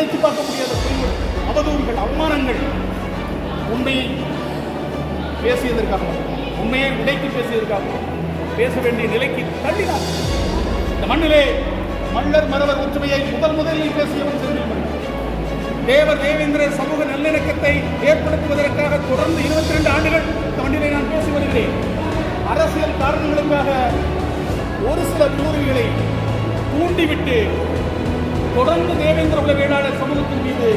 நினைத்து பார்க்க முடியாத பொய்கள் அவதூறுகள் அவமானங்கள். உண்மையை பேசியதற்காக உண்மையை உடைத்து பேசியதற்காக பேச வேண்டிய நிலைக்கு தள்ளினார். இந்த மண்ணிலே மல்லர் மறவர் ஒற்றுமையை முதல் முதலில் பேசியவன் செந்தில் தேவர் தேவேந்திரர் சமூக நல்லிணக்கத்தை ஏற்படுத்துவதற்காக தொடர்ந்து இருபத்தி ரெண்டு ஆண்டுகள் இந்த மண்ணிலே நான் பேசி வருகிறேன். அரசியல் காரணங்களுக்காக ஒரு சில கூறுகளை தூண்டிவிட்டு தொடர்ந்து தேவேந்திர உலக வேளாளர் சமூகத்தின் மீது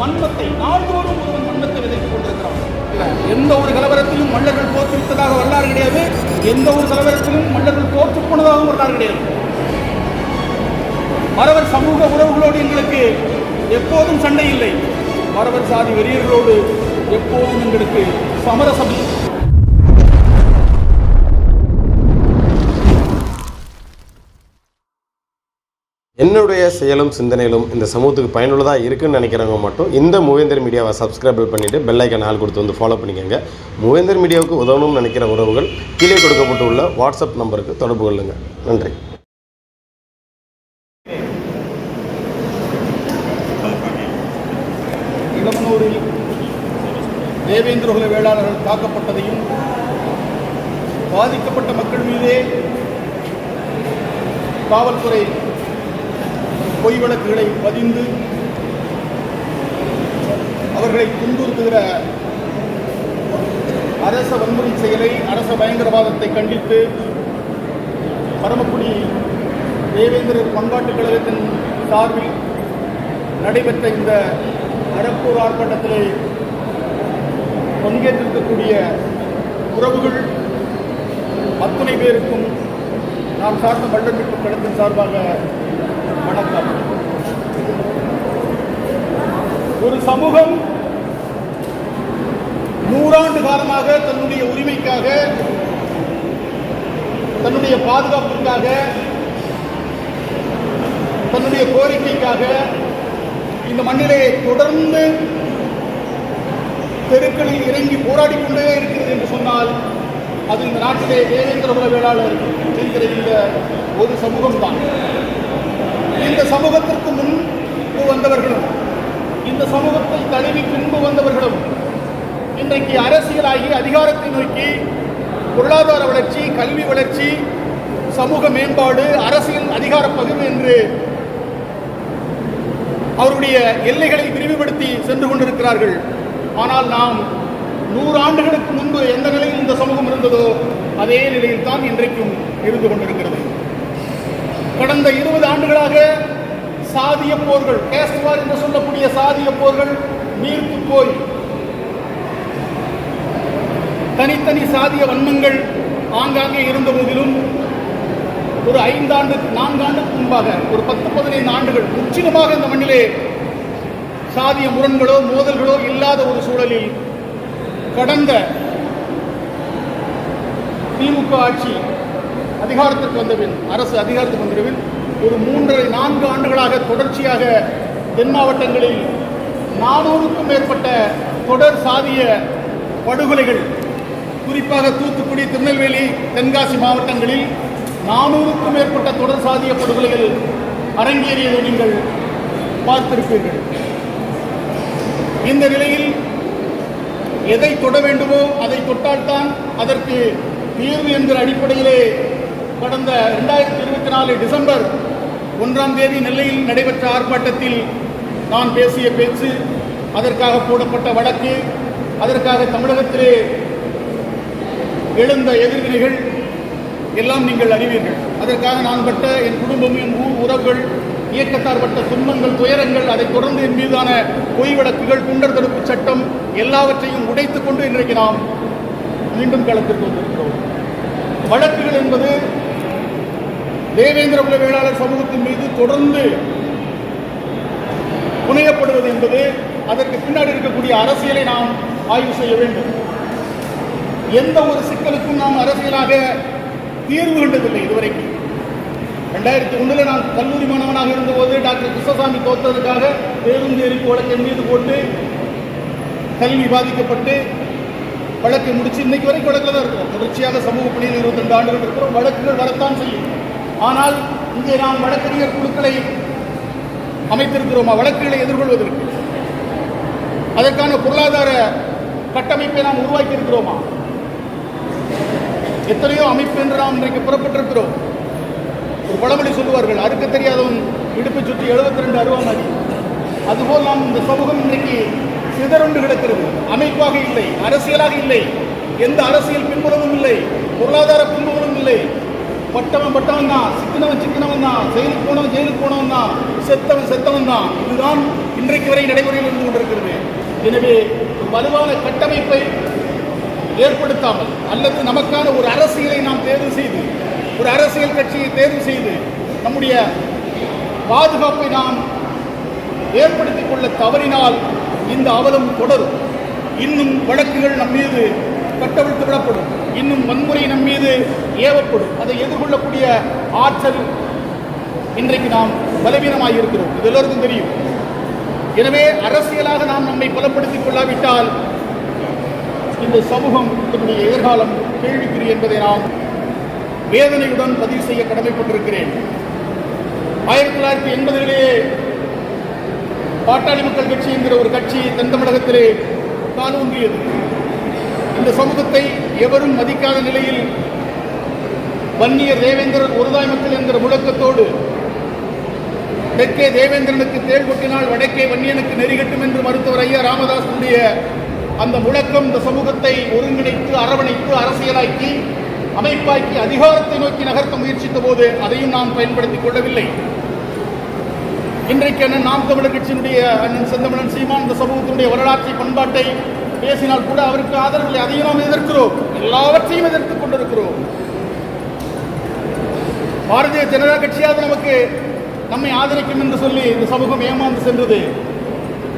வன்மத்தை நாள்தோறும் ஒருவன் வன்மத்தை விதைத்துக் கொண்டிருக்கிறான். இல்ல, எந்த ஒரு கலவரத்திலும் மல்லர்கள் தோற்றுவித்ததாக வரலாறு கிடையாது. எந்த ஒரு கலவரத்திலும் மல்லர்கள் தோற்று போனதாகவும் வரலாறு கிடையாது. மறவர் சமூக உறவுகளோடு எங்களுக்கு எப்போதும் சண்டை இல்லை. மறவர் சாதி வெறியர்களோடு எப்போதும் எங்களுக்கு சமரசம் என்னுடைய செயலும் சிந்தனையிலும் இந்த சமூகத்துக்கு பயனுள்ளதாக இருக்குன்னு நினைக்கிறவங்க மட்டும் இந்த மூவேந்தர் மீடியாவை சப்ஸ்கிரைப் பண்ணிவிட்டு பெல்லைக்கன் ஆள் கொடுத்து வந்து ஃபாலோ பண்ணிக்கோங்க. மூவேந்தர் மீடியாவுக்கு உதவணும்னு நினைக்கிற உறவுகள் கீழே கொடுக்கப்பட்டுள்ள வாட்ஸ்அப் நம்பருக்கு தொடர்பு கொள்ளுங்கள் நன்றி. இளமனூரில் தேவேந்திர வேளாளர்கள் தாக்கப்பட்டதையும் பாதிக்கப்பட்ட மக்கள் மீதே காவல்துறை பொய் வழக்குகளை பதிந்து அவர்களை துன்புறுத்துகிற அரச வன்முறை செயலை அரச பயங்கரவாதத்தை கண்டித்து பரமக்குடி தேவேந்திரர் பண்பாட்டுக் கழகத்தின் சார்பில் நடைபெற்ற இந்த அறப்பூர் ஆர்ப்பாட்டத்திலே பங்கேற்றிருக்கக்கூடிய உறவுகள் அத்தனை பேருக்கும் நாம் சார்ந்த மண்டல் கழகத்தின் சார்பாக வணக்கம். ஒரு சமூகம் நூறாண்டு காலமாக தன்னுடைய உரிமைக்காக தன்னுடைய பாதுகாப்பிற்காக தன்னுடைய கோரிக்கைக்காக இந்த மண்ணிலே தொடர்ந்து தெருக்களில் இறங்கி போராடி கொண்டே இருக்கிறது என்று சொன்னால் அது இந்த நாட்டிலே தேவேந்திர உலக வேளாளர் என்கிற இந்த ஒரு சமூகம்தான். இந்த சமூகத்திற்கு முன்பு வந்தவர்களும் இந்த சமூகத்தை தழுவி பின்பு வந்தவர்களும் இன்றைக்கு அரசியலாகி அதிகாரத்தை நோக்கி பொருளாதார வளர்ச்சி கல்வி வளர்ச்சி சமூக மேம்பாடு அரசியல் அதிகார பகிர்வு என்று அவருடைய எல்லைகளை விரிவுபடுத்தி சென்று கொண்டிருக்கிறார்கள். ஆனால் நாம் நூறு ஆண்டுகளுக்கு முன்பு எந்த நிலையில் இந்த சமூகம் இருந்ததோ அதே நிலையில் தான் இன்றைக்கும் இருந்து கொண்டிருக்கிறது. கடந்த இருபது ஆண்டுகளாக சாதிய போர்கள் கேஸ்வார் என்று சொல்லக்கூடிய சாதிய போர்கள் நீர்த்து போய் தனித்தனி சாதிய வன்மங்கள் ஆங்காங்கே இருந்த போதிலும் ஒரு ஐந்தாண்டு நான்காண்டுக்கு முன்பாக ஒரு பத்து பதினைந்து ஆண்டுகள் முற்றிலுமாக இந்த மண்ணிலே சாதிய முரண்களோ மோதல்களோ இல்லாத ஒரு சூழலில் கடந்த திமுக ஆட்சி அதிகாரத்துக்கு வந்தபின் அரசு அதிகாரத்துக்கு வந்தபின் ஒரு மூன்றரை நான்கு ஆண்டுகளாக தொடர்ச்சியாக தென் மாவட்டங்களில் நானூறுக்கும் மேற்பட்ட தொடர் சாதிய படுகொலைகள் குறிப்பாக தூத்துக்குடி திருநெல்வேலி தென்காசி மாவட்டங்களில் நானூறுக்கும் மேற்பட்ட தொடர் சாதிய படுகொலைகள் அரங்கேறியதை நீங்கள் பார்த்திருப்பீர்கள். இந்த நிலையில் எதை தொட வேண்டுமோ அதை தொட்டால்தான் அதற்கு தீர்வு என்கிற அடிப்படையிலே கடந்த ரெண்டாயிரத்தி இருபத்தி நாலு டிசம்பர் ஒன்றாம் தேதி நெல்லையில் நடைபெற்ற ஆர்ப்பாட்டத்தில் நான் பேசிய பேச்சு அதற்காக போடப்பட்ட வழக்கு அதற்காக தமிழகத்திலே எழுந்த எதிர்வினைகள் எல்லாம் நீங்கள் அறிவீர்கள். அதற்காக நான் பட்ட என் குடும்பம் என் ஊர் உறவுகள் இயக்கத்தார் பட்ட துன்பங்கள் துயரங்கள் அதைத் தொடர்ந்து என் மீதான பொய் வழக்குகள் குண்டர் தடுப்பு சட்டம் எல்லாவற்றையும் உடைத்துக் கொண்டு இன்றைக்கு நாம் மீண்டும் களத்திற்கு வந்திருக்கிறோம். வழக்குகள் என்பது தேவேந்திர குல வேளாளர் சமூகத்தின் மீது தொடர்ந்து புனையப்படுவது என்பது அதற்கு பின்னாடி இருக்கக்கூடிய அரசியலை நாம் ஆய்வு செய்ய வேண்டும். எந்த ஒரு சிக்கலுக்கும் நாம் அரசியலாக தீர்வு கண்டதில்லை இதுவரைக்கும் ரெண்டாயிரத்தி ஒன்றில் நான் கல்லூரி மாணவனாக இருந்தபோது டாக்டர் கிருஷ்ணசாமி தோற்றதுக்காக பேருந்து எரிப்பு வழக்கை மீது போட்டு கல்வி பாதிக்கப்பட்டு வழக்கை முடிச்சு இன்னைக்கு வரைக்கும் வழக்கில் தான் இருக்கிறோம். தொடர்ச்சியாக சமூக பணியில் இருபத்தெண்டு ஆண்டுகள் இருக்கிறோம். வழக்குகள் வரத்தான் செய்யும். ஆனால் இங்கே நாம் வழக்கறிஞர் குழுக்களை அமைத்திருக்கிறோமா? வழக்குகளை எதிர்கொள்வதற்கு. அதற்கான பொருளாதார கட்டமைப்பை நாம் உருவாக்கி இருக்கிறோமா எத்தனையோ அமைப்பு என்று நாம் இன்றைக்கு புறப்பட்டிருக்கிறோம். ஒரு பழமொழி சொல்லுவார்கள் அறுக்க தெரியாதவன் இடுப்பை சுற்றி 72 ரெண்டு அருவாமதி அதுபோல் நாம் இந்த சமூகம் இன்றைக்கு சிதறுண்டு கிடக்கிறது. அமைப்பாக இல்லை அரசியலாக இல்லை எந்த அரசியல் பின்புலமும் இல்லை பொருளாதார பின்புலமும் இல்லை. பட்டவன் பட்டவன் தான் சிக்கினவன் சிக்கினவன் தான் ஜெயிலுக்கு போனவன் ஜெயிலுக்கு போனவன் தான் செத்தவன் செத்தவன் தான். இதுதான் இன்றைக்கு வரை நடைமுறையில் இருந்து கொண்டிருக்கிறது. எனவே வலுவான கட்டமைப்பை ஏற்படுத்தாமல் அல்லது நமக்கான ஒரு அரசியலை நாம் தேர்வு செய்து ஒரு அரசியல் கட்சியை தேர்வு செய்து நம்முடைய பாதுகாப்பை நாம் ஏற்படுத்திக் கொள்ள தவறினால் இந்த அவலம் தொடரும். இன்னும் வழக்குகள் நம் மீது கட்டவிழ்த்து விடப்படும் இன்னும் வன்முறை நம் மீது ஏவப்படும். அதை எதிர்கொள்ளக்கூடிய ஆற்றல் இன்றைக்கு நாம் பலவீனமாக இருக்கிறோம் இது எல்லோருக்கும் தெரியும். எனவே அரசியலாக நாம் நம்மை பலப்படுத்திக் கொள்ளாவிட்டால் இந்த சமூகம் இதனுடைய எதிர்காலம் கேள்விக்குறி என்பதை நாம் வேதனையுடன் பதிவு செய்ய கடமைப்பட்டிருக்கிறேன். ஆயிரத்தி தொள்ளாயிரத்தி எண்பதுகளிலே பாட்டாளி மக்கள் கட்சி என்கிற ஒரு கட்சி தென் தமிழகத்திலே காலூன்றியது. இந்த சமூகத்தை எவரும் மதிக்காத நிலையில் வன்னியர் தேவேந்திரன் ஒருதாய் மக்கள் என்கிற முழக்கத்தோடு தெற்கே தேவேந்திரனுக்கு தேள் கொட்டினால் வடக்கே வன்னியனுக்கு நெறிகட்டும் என்று மருத்துவர் ஐயா ராமதாசனுடைய அந்த முழக்கம் இந்த சமூகத்தை ஒருங்கிணைத்து அரவணைத்து அரசியலாக்கி அமைப்பாக்கி அதிகாரத்தை நோக்கி நகர்த்த முயற்சித்த போது அதையும் நாம் பயன்படுத்திக் கொள்ளவில்லை. இன்றைக்கு அண்ணன் நாம் தமிழர் கட்சியினுடைய அண்ணன் செந்தமிழன் சீமான் இந்த சமூகத்தினுடைய வரலாற்றை பண்பாட்டை பேசினால் கூட அவருக்கு ஆதரவில்லை. அதையும் நாம் எதிர்க்கிறோம். எல்லாவற்றையும் எதிர்த்துக் கொண்டிருக்கிறோம். பாரதிய ஜனதா கட்சியாவது நமக்கு நம்மை ஆதரிக்கும் என்று சொல்லி இந்த சமூகம் ஏமாந்து சென்றது.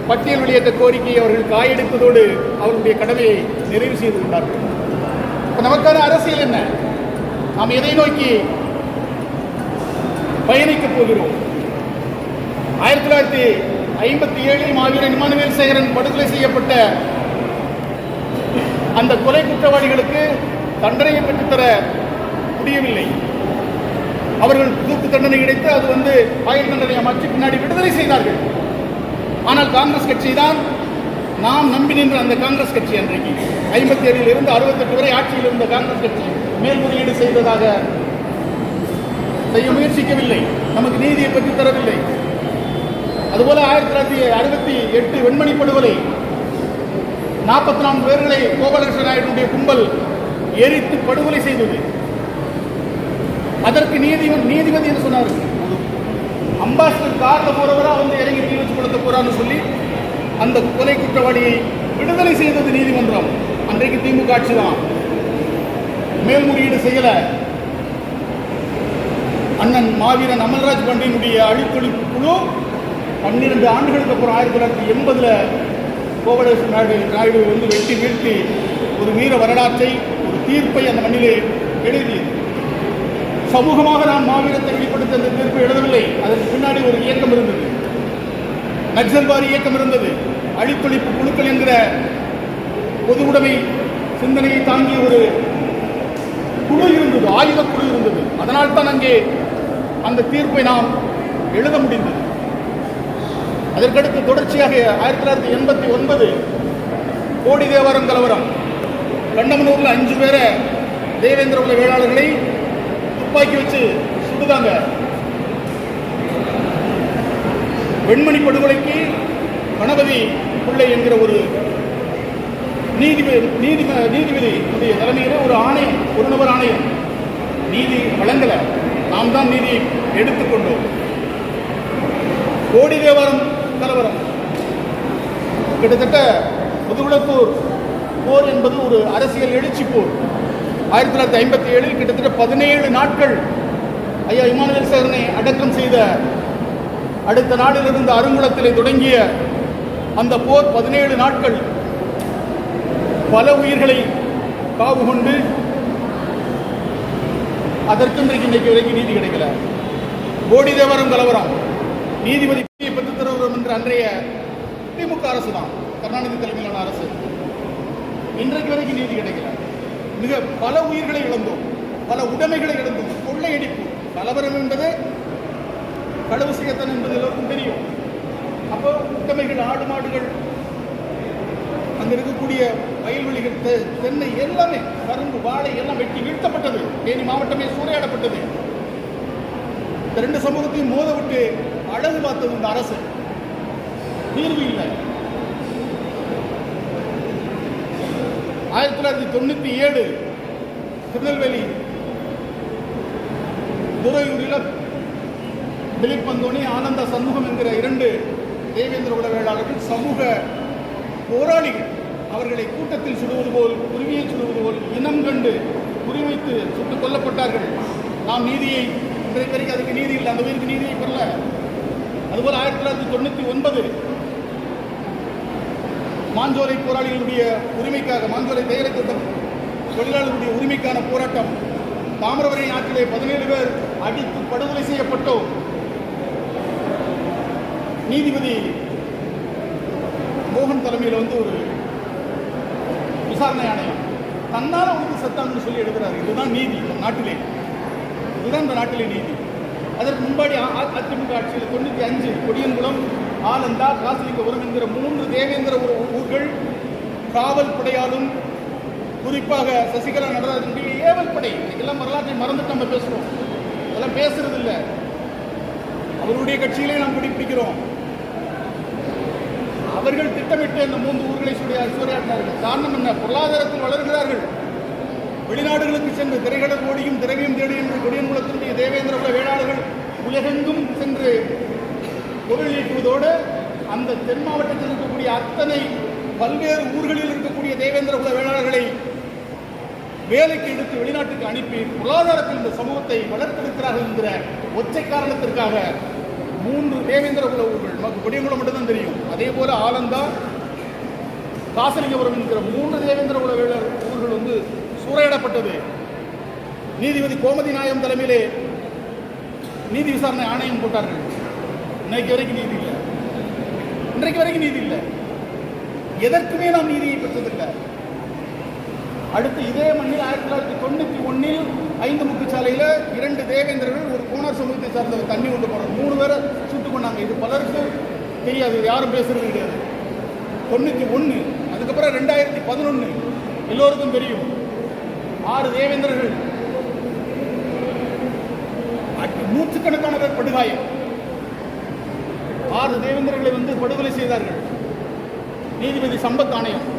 பட்டியல் வெளியேற்ற கோரிக்கையை அவர்கள் காயெடுத்ததோடு அவர்களுடைய கடமையை நிறைவு செய்து கொண்டார்கள். இப்ப நமக்கான அரசியல் என்ன? நாம் எதை நோக்கி பயணிக்கப் போகிறோம்? ஆயிரத்தி தொள்ளாயிரத்தி ஐம்பத்தி ஏழில் மாவீரன் இமானுவேல் சேகரன் படுகொலை செய்யப்பட்ட அந்த கொலை குற்றவாளிகளுக்கு தண்டனையை பெற்றுத்தர முடியவில்லை. அவர்கள் தூக்கு தண்டனை கிடைத்து அது வந்து ஆயுள் தண்டனை மாற்றி பின்னாடி விடுதலை செய்தார்கள். ஆனால் காங்கிரஸ் கட்சி தான் நாம் நம்பி நின்ற அந்த காங்கிரஸ் கட்சி அன்றைக்கு. ஐம்பத்தி ஏழில் இருந்து அறுபத்தெட்டு வரை ஆட்சியில் இருந்த காங்கிரஸ் கட்சி மேல்முறையீடு செய்ததாக செய்ய முயற்சிக்கவில்லை. நமக்கு நீதியை பெற்றுத் தரவில்லை அதுபோல ஆயிரத்தி தொள்ளாயிரத்தி அறுபத்தி எட்டு வெண்மணி படுகொலை நாற்பத்தி நான்கு பேர்களை கோபாலகிருஷ்ண நாயுடைய கும்பல் எரித்து படுகொலை செய்தது. அதற்கு நீதி நீதிபதி என்று சொன்னார்? அம்பாசிடர் காரில் போறவரா வந்து இறங்கி தீ வச்சு கொடுத்த போறான்னு சொல்லி அந்த கொலை குற்றவாளியை விடுதலை செய்தது நீதிமன்றம். அன்றைக்கு திமுக ஆட்சி தான். மேல்முறையீடு செய்யல. அண்ணன் மாவீரன் அமல்ராஜ் பாண்டியனுடைய அழித்தொழிப்பு குழு பன்னிரண்டு ஆண்டுகளுக்கு அப்புறம் ஆயிரத்தி தொள்ளாயிரத்தி எண்பதுல கோவலேஸ்வர நாயுடு நாயுடு வந்து வெட்டி வீழ்த்தி ஒரு வீர வரலாற்றை ஒரு தீர்ப்பை அந்த மண்ணிலே எழுதியது. சமூகமாக நாம் மாவீரத்தை வெளிப்படுத்த அந்த தீர்ப்பை எழுதவில்லை. அதற்கு பின்னாடி ஒரு இயக்கம் இருந்தது. நக்சல்வாரி இயக்கம் இருந்தது. அழித்தொழிப்பு குழுக்கள் என்கிற பொது உடைமை சிந்தனையை தாங்கிய ஒரு குழு இருந்தது. ஆயுத குழு இருந்தது. அதனால் தான் அங்கே அந்த தீர்ப்பை நாம் எழுத முடிந்தது. அதற்கடுத்து தொடர்ச்சியாக ஆயிரத்தி தொள்ளாயிரத்தி எண்பத்தி ஒன்பது கோடி தேவாரம் கலவரம். கண்டமனூரில் அஞ்சு பேரை தேவேந்திர உள்ள வேளாளர்களை துப்பாக்கி வச்சு சுடுதாங்க வெண்மணி படுகொலைக்கு கணபதி பிள்ளை என்கிற ஒரு நீதிபதி நீதி நீதிபதி தலைமையில் ஒரு ஆணையம் ஒரு நபர் ஆணையம் நீதி வழங்கலை. நாம் தான் நீதி எடுத்துக்கொண்டோம். கோடி தேவாரம் கலவரம் கிட்டத்தட்ட முதுகுளத்தூர் போர் என்பது ஒரு அரசியல் எழுச்சி போர் ஆயிரத்தி தொள்ளாயிரத்தி ஐம்பத்தி ஏழில் கிட்டத்தட்ட பதினேழு நாட்கள் ஐயா இமானுவேல் சேரனை அடக்கம் செய்த அடுத்த நாளிலிருந்து அருங்குளத்திலே தொடங்கிய அந்த போர் பதினேழு நாட்கள் பல உயிர்களை காவு கொண்டு அதற்கு இன்றைக்கு இன்றைக்கு வரைக்கும் நீதி கிடைக்கல. கோடி தேவரம் கலவரம். நீதிபதி பெற்றுத் தருகிறோம் என்ற அன்றைய திமுக அரசு தான். கருணாநிதி தலைமையிலான அரசு. இன்றைக்கு வரைக்கும் நீதி கிடைக்கல. மிக பல உயிர்களை இழந்தோம். பல உடைமைகளை இழந்தோம். கொள்ளையடிப்பு. கலவரம் என்பது களவு செய்யத்தான் என்பது எல்லோருக்கும் தெரியும். அப்போ உடைமைகள் ஆடு மாடுகள் அங்க இருக்கக்கூடிய வயல்வெளிகள் தென்னை எல்லாமே கரும்பு வாழை எல்லாம் வெட்டி வீழ்த்தப்பட்டது. தேனி மாவட்டமே சூறையாடப்பட்டது. இந்த ரெண்டு சமூகத்தையும் மோத விட்டு அழகு பார்த்தது இந்த அரசு. தீர்வு இல்லை. ஆயிரத்தி தொள்ளாயிரத்தி தொண்ணூத்தி ஏழு திருநெல்வேலி துறையூரில் திலீப் பந்தோனி ஆனந்த சண்முகம் என்கிற இரண்டு தேவேந்திர உடவேளாளர்கள் சமூக போராளிகள். அவர்களை கூட்டத்தில் சுடுவது போல் உரிமையை சுடுவது போல் இனம் கண்டு குறிவைத்து சுட்டுக் கொல்லப்பட்டார்கள். நாம் நீதியை இன்றைக்கு வரைக்கும் அதுக்கு நீதி இல்லை. அந்த உயிருக்கு நீதியை பெறல. அதுபோல் ஆயிரத்தி தொள்ளாயிரத்தி தொண்ணூற்றி ஒன்பது மாஞ்சோலை போராளிகளுடைய உரிமைக்காக மாஞ்சோலை தேயிலை திட்டம் தொழிலாளர்களுடைய உரிமைக்கான போராட்டம். தாமிரபரணி ஆற்றிலே பதினேழு பேர் அடித்து படுகொலை செய்யப்பட்டோம். நீதிபதி மோகன் தலைமையில் வந்து ஒரு விசாரணை ஆணையம். தன்னால வந்து செத்தான்னு சொல்லி எடுக்கிறாரு. இதுதான் நீதி இந்த நாட்டிலே. இதுதான் இந்த நாட்டிலே நீதி. அதற்கு முன்பாடி அதிமுக ஆட்சியில் தொண்ணூற்றி அஞ்சு கொடியன்குளம் ஆனந்தா காசிலிங்கபுரம் என்கிற மூன்று தேவேந்திர ஊர்கள் காவல் படையாலும் குறிப்பாக சசிகலா நடராஜனுடைய ஏவல் படை. இதெல்லாம் வரலாற்றை மறந்துட்டு நம்ம பேசுறோம். அதெல்லாம் பேசுறது இல்லை அவருடைய கட்சியிலே நாம் பிடிப்பிடிக்கிறோம் அவர்கள் திட்டமிட்டு இந்த மூன்று ஊர்களை சூறையாடினார்கள் காரணம் என்ன? பொருளாதாரத்தில் வளர்கிறார்கள். வெளிநாடுகளுக்கு சென்று திரைகடல் ஓடியும் திரவியம் தேடி கொடியன் குலத்தினுடைய தேவேந்திர உள்ள வேளாளர்கள் உலகெங்கும் சென்று பொருள் ஈட்டுவதோடு அந்த தென் மாவட்டத்தில் இருக்கக்கூடிய அத்தனை பல்வேறு ஊர்களில் இருக்கக்கூடிய தேவேந்திர குல வேளாளர்களை வேலைக்கு எடுத்து வெளிநாட்டுக்கு அனுப்பி பொருளாதாரத்தில் இந்த சமூகத்தை வளர்த்தெடுக்கிறார்கள் என்கிற ஒற்றை காரணத்திற்காக மூன்று தேவேந்திர குல ஊர்கள் நமக்கு கொடியங்குளம் மட்டும்தான் தெரியும். அதே போல ஆலந்தா காசலிங்கபுரம் என்கிற மூன்று தேவேந்திர குல வேளர் ஊர்கள் வந்து சூறையிடப்பட்டது. நீதிபதி கோமதி நாயம் தலைமையிலே நீதி விசாரணை ஆணையம் போட்டார்கள். இன்னைக்கு வரைக்கும் நீதி இல்லை. இன்றைக்கு வரைக்கும் நீதி இல்லை. எதற்குமே நாம் நீதியை பெற்றதில்லை. அடுத்து இதே மண்ணில் ஆயிரத்தி தொள்ளாயிரத்தி தொண்ணூற்றி ஒன்றில் ஐந்து முக்கு இரண்டு தேவேந்திரர்கள் ஒரு கோணர் சமூகத்தை சார்ந்தவர் தண்ணி கொண்டு போனார். மூணு பேரை சுட்டு கொண்டாங்க இது பலருக்கு தெரியாது. இது யாரும் பேசுறது கிடையாது. தொண்ணூற்றி ஒன்று அதுக்கப்புறம் ரெண்டாயிரத்தி பதினொன்று எல்லோருக்கும் தெரியும். ஆறு தேவேந்திரர்கள். நூற்றுக்கணக்கான பேர் படுகாயம். ஆறு தேவேந்திரர்களை வந்து படுகொலை செய்தார்கள். நீதிபதி சம்பத் ஆணையம்.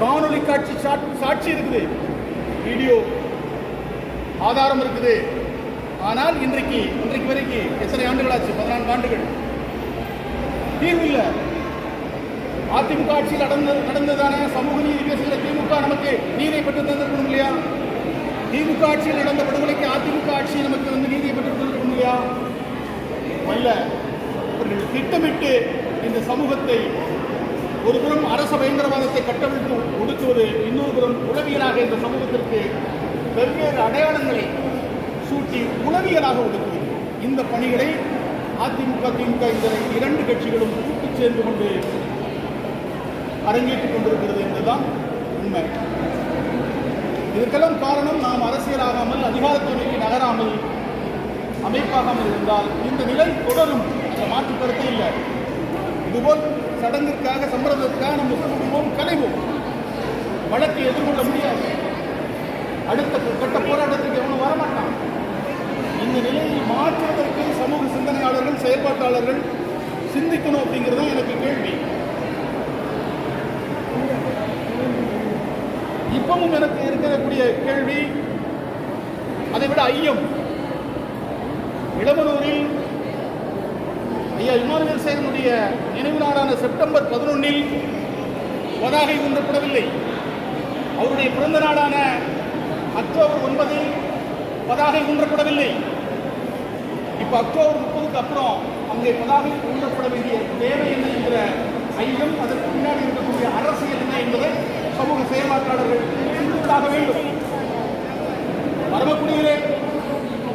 காணொலி காட்சி சாட்- சாட்சி இருக்குது. வீடியோ ஆதாரம் இருக்குது. ஆனால் இன்றைக்கு இன்றைக்கு வரைக்கும் எத்தனை ஆண்டுகள் ஆச்சு பதினான்கு ஆண்டுகள். தீர்வு இல்லை. அதிமுக ஆட்சியில் நடந்த நடந்ததான சமூக நீதி பேசுகிற திமுக நமக்கு நீதியை பெற்று தந்திருக்கணும் இல்லையா? திமுக ஆட்சியில் நடந்த படுகொலைக்கு அதிமுக ஆட்சி நமக்கு வந்து நீதியை பெற்று தந்திருக்கணும் இல்லையா? அல்ல. திட்டமிட்டு இந்த சமூகத்தை ஒரு புறம் அரச பயங்கரவாதத்தை கட்டமைத்து ஒடுக்குவது இன்னொரு புறம் உளவியலாக இந்த சமூகத்திற்கு வெவ்வேறு அடையாளங்களை சூட்டி உளவியலாக ஒடுக்குவது. இந்த பணிகளை அதிமுக திமுக இந்த இரண்டு கட்சிகளும் கூட்டு சேர்ந்து கொண்டு அரங்கேற்றிக் கொண்டிருக்கிறது என்பதுதான் உண்மை. இதற்கெல்லாம் காரணம் நாம் அரசியலாகாமல் அதிகாரத்துறைக்கு நகராமல் அமைப்பாகாமல் இருந்தால் இந்த நிலை தொடரும். மாற்று கருத்தே இல்லை இதுபோல் சடங்கிற்காக சம்பிரதத்திற்காக நம்ம குடும்பம் கலைவோம். வழக்கை எதிர்கொள்ள முடியாது. அடுத்த கட்ட போராட்டத்துக்கு எவனும் வரமாட்டான். இந்த நிலையை மாற்றுவதற்கு சமூக சிந்தனையாளர்கள் செயல்பாட்டாளர்கள் சிந்திக்கணும் அப்படிங்கிறது எனக்கு கேள்வி. இப்பவும் எனக்கு இருக்கக்கூடிய கேள்வி அதை விட ஐயம். இளமனூரில் ஐயா இமானுவேல் சேகனுடைய நினைவு நாளான செப்டம்பர் பதினொன்னில் பதாகை ஊன்றப்படவில்லை அவருடைய பிறந்த நாளான அக்டோபர் ஒன்பதில் பதாகை ஊன்றப்படவில்லை இப்போ அக்டோபர் முப்பதுக்கு அப்புறம் அங்கே பதாகை ஊன்றப்பட வேண்டிய தேவை என்ன என்கிற ஐயம் அதற்கு பின்னாடி இருக்கக்கூடிய அரசியல் என்ன என்பதை சமூக செயல்பாட்டாளர்கள் சிந்தித்தாக வேண்டும். பரமக்குடியிலே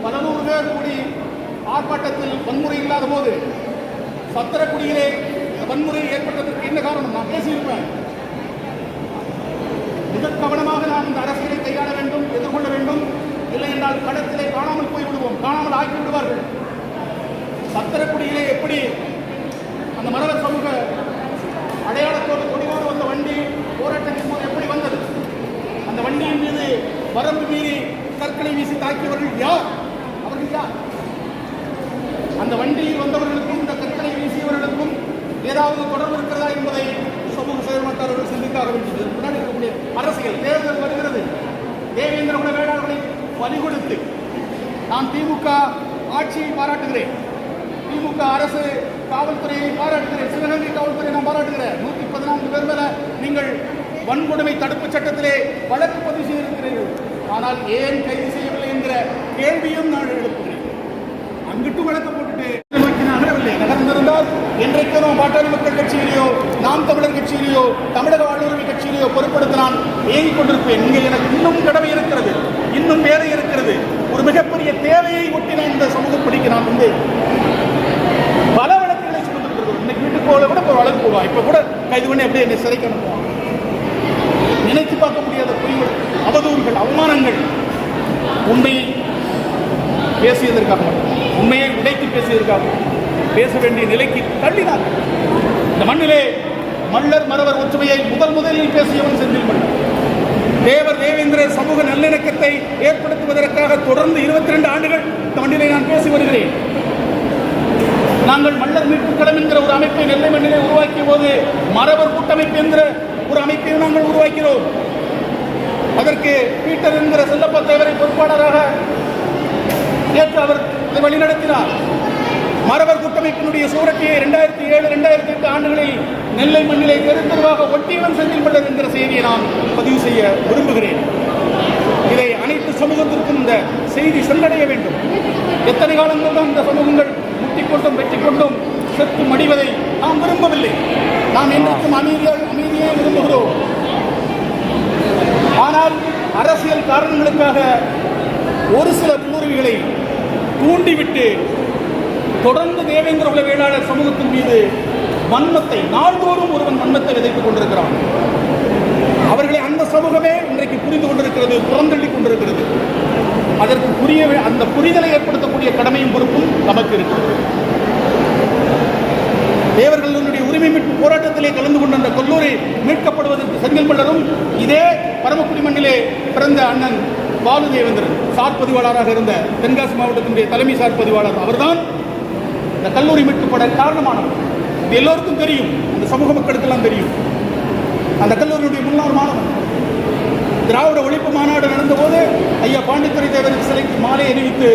பல நூறு பேர் கூடி ஆர்ப்பாட்டத்தில் வன்முறை இல்லாத போது பத்திரக்குடியிலே வன்முறை ஏற்பட்டதற்கு என்ன காரணம்? நான் பேசியிருப்பேன். மிக கவனமாக நாம் இந்த அரசியலை கையாள வேண்டும் எதிர்கொள்ள வேண்டும். இல்லை என்றால் கடத்திலே காணாமல் போய் விடுவோம் காணாமல் ஆக்கி விடுவார்கள் சத்திரக்குடியிலே எப்படி அந்த மரவர் சமூக அடையாளத்தோடு கொடிவோடு வந்த வண்டி போராட்டத்தின் போது எப்படி வந்தது? அந்த வண்டியின் மீது வரம்பு மீறி கற்களை வீசி தாக்கியவர்கள் யார்? அவர்கள் யார்? அந்த வண்டியில் வந்தவர்களுக்கும் ஏதாவது தொடர்பு இருக்கிறதா என்பதை சமூக செயல்பாட்டாளர்கள் சிந்தித்தாக வேண்டியது முன்னாடி இருக்கக்கூடிய அரசியல் தேர்தல் வருகிறது. தேவேந்திர வேளாண்களை பலி கொடுத்து நான் திமுக ஆட்சியை பாராட்டுகிறேன். திமுக அரசு காவல்துறையை பாராட்டுகிறேன். சிவகங்கை காவல்துறையை நான் பாராட்டுகிறேன். நூற்றி பதினான்கு பேர் மேல நீங்கள் வன்கொடுமை தடுப்பு சட்டத்திலே வழக்கு பதிவு செய்திருக்கிறீர்கள். ஆனால் ஏன் கைது செய்யவில்லை என்கிற கேள்வியும் நான் எழுப்புகிறேன். அங்கிட்டு வழக்கு என்றைக்கு நாம் பாட்டாளி மக்கள் கட்சியிலேயோ நாம் தமிழர் கட்சியிலேயோ தமிழக வாழ்வுரிமை கட்சியிலேயோ பொறுப்படுத்த நான் ஏங்கிக் கொண்டிருப்பேன். இங்கே எனக்கு இன்னும் கடமை இருக்கிறது இன்னும் வேலை இருக்கிறது. ஒரு மிகப்பெரிய தேவையை ஒட்டி நான் இந்த சமூகப்படிக்கு நான் வந்து பல வழக்குகளை சுமந்திருக்கிறது இன்னைக்கு வீட்டுக்கு போல கூட ஒரு வழக்கு போடுவான் இப்ப கூட கைது பண்ணி அப்படியே என்னை சிறைக்கு அனுப்புவான் நினைத்து பார்க்க முடியாத பொய்கள் அவதூறுகள் அவமானங்கள் உண்மையை பேசியதற்காக மட்டும் உண்மையை உடைத்து பேசியதற்காக பேச வேண்டிய நிலைக்கு தள்ளினார். இந்த மண்ணிலே மல்லர் மறவர் ஒற்றுமையை முதல் முதலில் பேசியவன் செந்தில் மன்னர் தேவர் தேவேந்திரர் சமூக நல்லிணக்கத்தை ஏற்படுத்துவதற்காக தொடர்ந்து இருபத்தி ரெண்டு ஆண்டுகள் இந்த மண்ணிலே நான் பேசி வருகிறேன். நாங்கள் மல்லர் மீட்பு களம் என்கிற ஒரு அமைப்பை நெல்லை மண்ணிலே உருவாக்கிய போது மறவர் கூட்டமைப்பு என்கிற ஒரு அமைப்பை நாங்கள் உருவாக்கிறோம். அதற்கு பீட்டர் என்கிற செல்லப்ப தேவரை பொறுப்பாளராக ஏற்று அவர் அதை வழிநடத்தினார். மறவர் கூட்டமைப்பினுடைய சூரட்டியை இரண்டாயிரத்தி ஏழு இரண்டாயிரத்தி எட்டு ஆண்டுகளில் நெல்லை மண்ணிலே தெருத்தருவாக ஒட்டியவன் செந்தில் என்கிற செய்தியை நான் பதிவு செய்ய விரும்புகிறேன். இதை அனைத்து சமூகத்திற்கும் இந்த செய்தி சென்றடைய வேண்டும். எத்தனை காலங்கள் தான் இந்த சமூகங்கள் முட்டிக்கொண்டும் வெற்றி கொண்டும் செத்து மடிவதை நாம் விரும்பவில்லை. நாம் என்றைக்கும் அமைதியால் அமைதியே விரும்புகிறோம். ஆனால் அரசியல் காரணங்களுக்காக ஒரு சில முன்னுரிமைகளை தூண்டிவிட்டு தொடர்ந்து தேவேந்திர குல வேளாளர் சமூகத்தின் மீது வன்மத்தை நாள்தோறும் ஒருவன் வன்மத்தை விதைத்துக் கொண்டிருக்கிறான். அவர்களை அந்த சமூகமே இன்றைக்கு புரிந்து கொண்டிருக்கிறது புறந்தள்ளி கொண்டிருக்கிறது. அதற்கு புரிய அந்த புரிதலை ஏற்படுத்தக்கூடிய கடமையும் பொறுப்பும் நமக்கு இருக்கிறது தேவர்களுடைய உரிமை மீட்பு போராட்டத்திலே கலந்து கொண்ட அந்த கல்லூரி மீட்கப்படுவதற்கு செந்தில் மல்லரும் இதே பரமக்குடி மண்ணிலே பிறந்த அண்ணன் பாலு தேவேந்திரன் சார் பதிவாளராக இருந்த தென்காசி மாவட்டத்தினுடைய தலைமை சார் பதிவாளர் அவர்தான். இந்த கல்லூரி மீட்கப்பட காரணமானவர். இது எல்லோருக்கும் தெரியும். இந்த சமூக மக்களுக்கெல்லாம் தெரியும். அந்த கல்லூரியுடைய முன்னாள் மாணவன். திராவிட ஒழிப்பு மாநாடு நடந்தபோது ஐயா பாண்டித்துறை தேவருக்கு சிலைக்கு மாலை அணிவித்து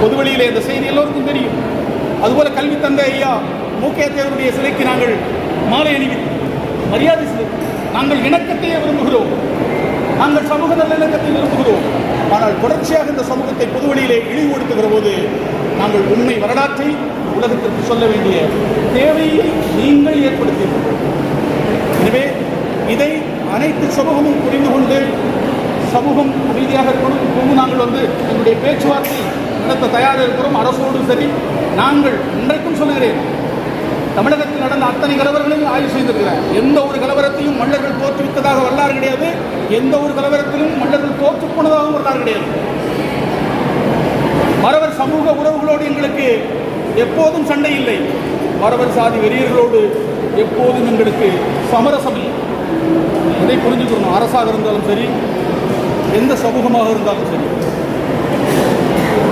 பொதுவெளியிலே அந்த செய்தி எல்லோருக்கும் தெரியும். அதுபோல கல்வி தந்தை ஐயா மூக்கே தேவருடைய சிலைக்கு நாங்கள் மாலை அணிவித்து மரியாதை செலுத்தி நாங்கள் இணக்கத்தையே விரும்புகிறோம். நாங்கள் சமூக நல்லிணக்கத்தை விரும்புகிறோம். ஆனால் தொடர்ச்சியாக இந்த சமூகத்தை பொதுவெளியிலே இழிவுபடுத்துகிற போது நாங்கள் உண்மை வரலாற்றை உலகத்திற்கு சொல்ல வேண்டிய தேவையை நீங்கள் ஏற்படுத்தியிருக்கிறீர்கள் எனவே இதை அனைத்து சமூகமும் புரிந்து கொண்டு சமூகம் அமைதியாக இருக்கணும். நாங்கள் வந்து எங்களுடைய பேச்சுவார்த்தை நடத்த தயாராக இருக்கிறோம். அரசோடும் சரி நாங்கள் இன்றைக்கும் சொல்லுகிறேன் தமிழகத்தில் நடந்த அத்தனை கலவரங்களையும் ஆய்வு செய்திருக்கிறார். எந்த ஒரு கலவரத்தையும் மல்லர்கள் தோற்றுவித்ததாக வரலாறு கிடையாது. எந்த ஒரு கலவரத்திலும் மல்லர்கள் தோற்று போனதாகவும் வரலாறு கிடையாது. மறவர் சமூக உறவுகளோடு எங்களுக்கு எப்போதும் சண்டை இல்லை. மறவர் சாதி வெறியர்களோடு எப்போதும் எங்களுக்கு சமரசம் இல்லை. இதை புரிஞ்சுக்கணும். அரசாக இருந்தாலும் சரி எந்த சமூகமாக இருந்தாலும் சரி.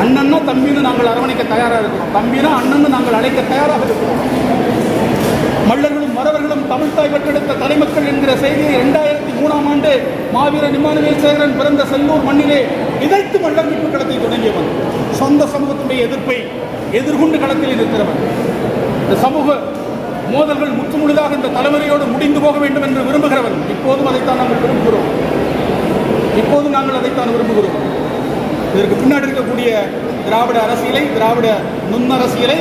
அண்ணன்னா தம்பின்னு நாங்கள் அரவணைக்க தயாராக இருக்கிறோம். தம்பினா அண்ணன்னு நாங்கள் அழைக்க தயாராக இருக்கிறோம். மல்லர்களும் மறவர்களும் தமிழ்தாய் பெற்றெடுத்த தலைமக்கள் என்கிற செய்தியை இரண்டாயிரத்தி மூணாம் ஆண்டு மாவீரன் இமானுவேல் சேகரன் பிறந்த செல்லூர் மண்ணிலே இதைத்து மல்லர் மீட்பு கடத்தை தொடங்கியவன் சொந்த சமூகத்துடைய எதிர்ப்பை எதிர்கொண்டு களத்தில் நிற்கிறவன் இந்த சமூக மோதல்கள் முற்றுமுழுதாக இந்த தலைமுறையோடு முடிந்து போக வேண்டும் என்று விரும்புகிறவன் இப்போதும் அதைத்தான் நாங்கள் விரும்புகிறோம். இப்போதும் நாங்கள் அதைத்தான் விரும்புகிறோம். இதற்கு பின்னாடி இருக்கக்கூடிய திராவிட அரசியலை திராவிட நுண்ணரசியலை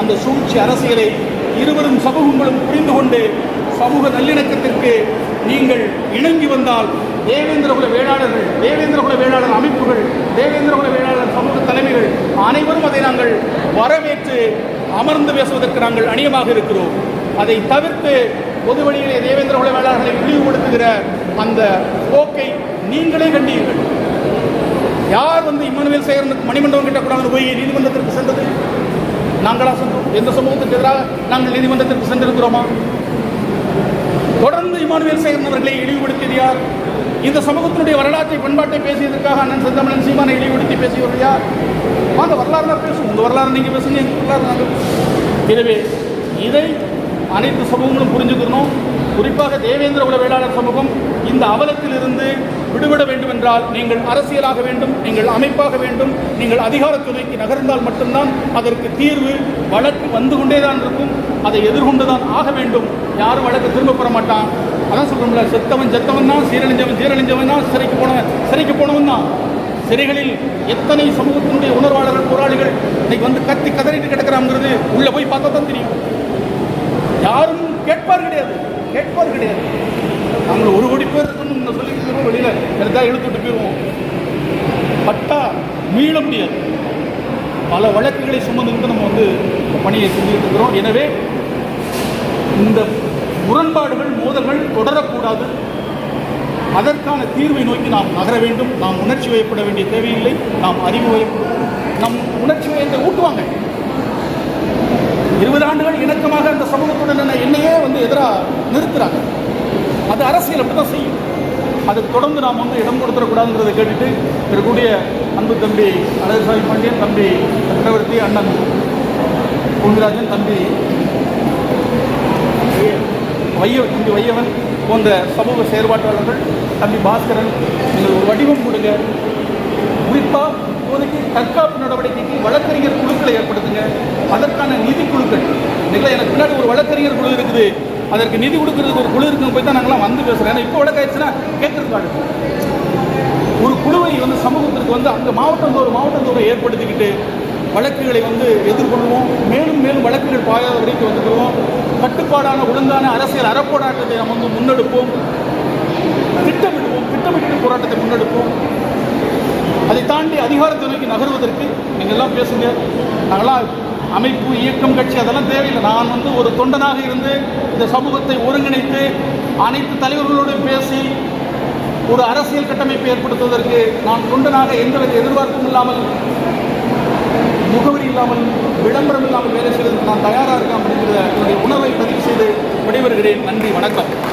அந்த சூழ்ச்சி அரசியலை இருவரும் சமூகங்களும் புரிந்து கொண்டு சமூக நல்லிணக்கத்திற்கு நீங்கள் இணங்கி வந்தால் தேவேந்திரகுல வேளாளர்கள் தேவேந்திரகுல வேளாளர் அமைப்புகள் தேவேந்திரகுல வேளாளர் சமூக தலைமைகள் அனைவரும் அதை நாங்கள் வரவேற்று அமர்ந்து பேசுவதற்கு நாங்கள் அணியமாக இருக்கிறோம். அதை தவிர்த்து பொது வழியிலே தேவேந்திரகுல வேளாளர்களை இழிவுபடுத்துகிற அந்த போக்கை நீங்களே கண்டீர்கள். யார் வந்து இம்மனுவேல் சேகரனுக்கு மணிமண்டபம் கிட்ட போய் நீதிமன்றத்திற்கு சென்றது? நாங்களா சென்றோம். எந்த சமூகத்துக்கு எதிராக நாங்கள் நீதிமன்றத்திற்கு சென்றிருக்கிறோமா? தொடர்ந்து இமானுவேல் சேகரன் அவர்களை இழிவுபடுத்தியது யார்? இந்த சமூகத்தினுடைய வரலாற்றை பண்பாட்டை பேசியதற்காக அண்ணன் செந்தமிழன் சீமானை இழிவுபடுத்தி பேசியவர்கள் யார்? வாங்க வரலாறு பேசும் பேசுவோம். உங்கள் வரலாறு நீங்கள் பேசுங்க எங்கள் வரலாறு நாங்கள் எனவே இதை அனைத்து சமூகங்களும் புரிஞ்சுக்கணும். குறிப்பாக தேவேந்திர குல வேளாளர் சமூகம் இந்த அவலத்திலிருந்து விடுபட வேண்டும் என்றால் நீங்கள் அரசியலாக வேண்டும் நீங்கள் அமைப்பாக வேண்டும் நீங்கள் அதிகாரத்துறைக்கு நகர்ந்தால் மட்டும்தான் அதற்கு தீர்வு வழக்கு வந்து கொண்டே தான் இருக்கும். அதை எதிர்கொண்டு தான் ஆக வேண்டும். யாரும் வழக்கு திரும்ப பெற மாட்டான். அதான் சொல்றோம்ல செத்தவன் செத்தவன் தான் சீரழிஞ்சவன் சீரழிஞ்சவன் தான் சிறைக்கு போனவன் சிறைக்கு போனவன் தான். சிறைகளில் எத்தனை சமூகத்தினுடைய உணர்வாளர்கள் போராளிகள் இன்னைக்கு வந்து கத்தி கதறிட்டு கிடக்கிறாங்கிறது உள்ள போய் பார்த்தா தான் தெரியும். யாரும் கேட்பார் கிடையாது கேட்பார் கிடையாது. நாங்கள் ஒரு கோடி பேர் இருக்கணும்னு சொல்லி வெளியில் எடுத்தா இழுத்துட்டு போயிடுவோம் பட்டா மீள முடியாது. பல வழக்குகளை சுமந்துக்கிட்டு நம்ம வந்து பணியை செஞ்சுட்டு இருக்கிறோம். எனவே இந்த முரண்பாடுகள் மோதல்கள் தொடரக்கூடாது. அதற்கான தீர்வை நோக்கி நாம் நகர வேண்டும். நாம் உணர்ச்சி வயப்பட வேண்டிய தேவையில்லை. நாம் அறிவு நம் உணர்ச்சி வயத்தை ஊட்டுவாங்க. இருபது ஆண்டுகள் இணக்கமாக அந்த சமூகத்துடன் என்னையே வந்து எதிராக நிறுத்துறாங்க. அது அரசியல் அப்படி தான் செய்யும். அதுக்கு தொடர்ந்து நாம் வந்து இடம் கொடுத்துடக்கூடாதுங்கிறத கேட்டுட்டு இருக்கக்கூடிய அன்பு தம்பி அழகுசாமி பாண்டியன் தம்பி சக்கரவர்த்தி அண்ணன் பூமிராஜன் தம்பி வைய தம்பி வையவன் போன்ற சமூக செயற்பாட்டாளர்கள் தம்பி பாஸ்கரன் நீங்கள் ஒரு வடிவம் கொடுங்க. குறிப்பாக இப்போதைக்கு தற்காப்பு நடவடிக்கைக்கு வழக்கறிஞர் குழுக்களை ஏற்படுத்துங்க. அதற்கான நிதி குழுக்கள். இல்லை எனக்கு பின்னாடி ஒரு வழக்கறிஞர் குழு இருக்குது. அதற்கு நிதி கொடுக்கறதுக்கு ஒரு குழு இருக்குன்னு போய் தான் நாங்களாம் வந்து பேசுகிறோம் ஏன்னா இப்போ வழக்காயிடுச்சுன்னா கேட்கறதுக்கு ஆள் ஒரு குழுவை வந்து சமூகத்திற்கு வந்து அங்கே மாவட்டந்தோறும் மாவட்டந்தோறும் ஏற்படுத்திக்கிட்டு வழக்குகளை வந்து எதிர்கொள்வோம். மேலும் மேலும் வழக்குகள் பாயாத வரைக்கும் வந்துடுவோம். கட்டுப்பாடான ஒழுங்கான அரசியல் அறப்போராட்டத்தை நம்ம வந்து முன்னெடுப்போம். திட்டமிடுவோம். திட்டமிட்டு போராட்டத்தை முன்னெடுப்போம். அதை தாண்டி அதிகாரத்தை நோக்கி நகர்வதற்கு நீங்கள் எல்லாம் பேசுங்க. நாங்களாம் அமைப்பு இயக்கம் கட்சி அதெல்லாம் தேவையில்லை. நான் வந்து ஒரு தொண்டனாக இருந்து இந்த சமூகத்தை ஒருங்கிணைத்து அனைத்து தலைவர்களோடும் பேசி ஒரு அரசியல் கட்டமைப்பை ஏற்படுத்துவதற்கு நான் தொண்டனாக எந்தவித எதிர்பார்ப்பும் இல்லாமல் முகவரி இல்லாமல் விளம்பரம் இல்லாமல் வேலை செய்வதற்கு நான் தயாராக இருக்கேன் அப்படிங்கிற என்னுடைய உணர்வை பதிவு செய்து விடைபெறுகிறேன். நன்றி வணக்கம்.